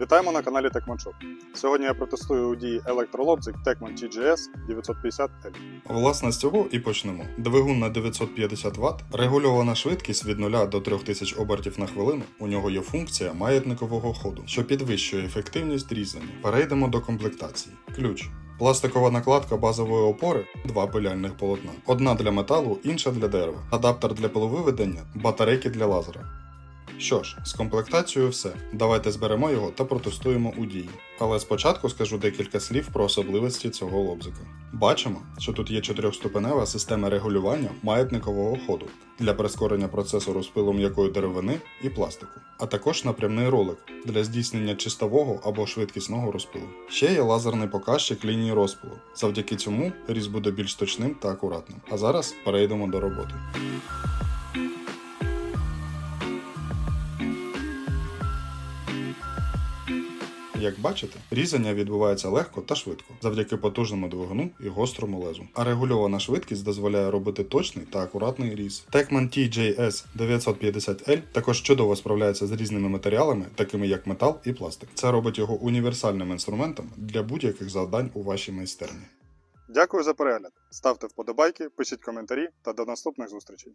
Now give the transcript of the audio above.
Вітаємо на каналі Techman Shop. Сьогодні я протестую у дії електролобзик Techman TGS 950L. Власне, з цього і почнемо. Двигун на 950 Вт, регульована швидкість від 0 до 3000 обертів на хвилину. У нього є функція маятникового ходу, що підвищує ефективність різання. Перейдемо до комплектації. Ключ. Пластикова накладка базової опори, два пиляльних полотна. Одна для металу, інша для дерева. Адаптер для пиловиведення, батарейки для лазера. Що ж, з комплектацією все. Давайте зберемо його та протестуємо у дії. Але спочатку скажу декілька слів про особливості цього лобзика. Бачимо, що тут є чотирьохступенева система регулювання маятникового ходу для прискорення процесу розпилу м'якої деревини і пластику, а також напрямний ролик для здійснення чистового або швидкісного розпилу. Ще є лазерний показчик лінії розпилу. Завдяки цьому різ буде більш точним та акуратним. А зараз перейдемо до роботи. Як бачите, різання відбувається легко та швидко, завдяки потужному двигуну і гострому лезу. А регульована швидкість дозволяє робити точний та акуратний різ. Techman TJS 950L також чудово справляється з різними матеріалами, такими як метал і пластик. Це робить його універсальним інструментом для будь-яких завдань у вашій майстерні. Дякую за перегляд. Ставте вподобайки, пишіть коментарі та до наступних зустрічей.